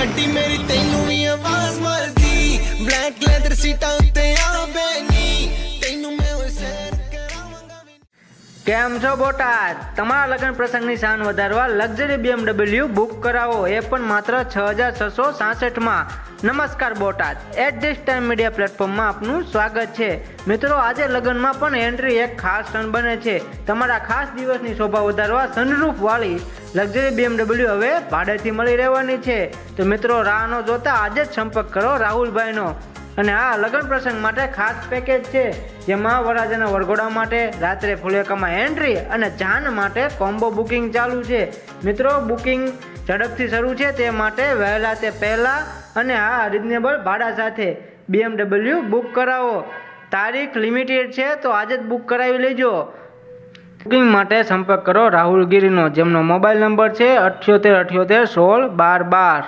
ਗੱਡੀ ਮੇਰੀ ਤੈਨੂੰ ਵੀ ਆਵਾਜ਼ ਮਾਰਦੀ ਬਲੈਕ ਲੈਦਰ ਸੀਟਾਂ ਉੱਤੇ ਆ ਬੈਨੀ ਤੈਨੂੰ ਮੈਂ ਉਹ ਸੈਰ ਕਰਾਵਾਂਗਾ ਵੀ કેમ છો બોટાદ તમારા લગ્ન પ્રસંગની શાન વધારવા લક્ઝરી BMW બુક કરાવો એ પણ માત્ર છ હજાર છસો સાસઠમાં નમસ્કાર Botad at this time media પ્લેટફોર્મમાં આપનું સ્વાગત છે મિત્રો આજે લગ્નમાં પણ એન્ટ્રી એક ખાસ ટર્ન બને છે તમારા ખાસ દિવસની શોભા વધારવા સનરૂફ વાળી લક્ઝરી બીએમડબલ્યુ હવે ભાડેથી મળી રહેવાની છે. તો મિત્રો, રાહનો જોતા આજે જ સંપર્ક કરો રાહુલભાઈનો. અને આ લગ્ન પ્રસંગ માટે ખાસ પેકેજ છે જેમાં વરરાજાના વરઘોડા માટે, રાત્રે ફુલેકામાં એન્ટ્રી અને જાન માટે કોમ્બો બુકિંગ ચાલુ છે. મિત્રો બુકિંગ ઝડપથી શરૂ છે તે માટે વહેલા તે પહેલાં અને આ રિઝનેબલ ભાડા સાથે બીએમડબલ્યુ બુક કરાવો. તારીખ લિમિટેડ છે, તો આજે જ બુક કરાવી લેજો. બુકિંગ માટે સંપર્ક કરો રાહુલ ગીરીનો, જેમનો મોબાઈલ નંબર છે અઠ્યોતેર અઠ્યોતેર સોળ બાર બાર.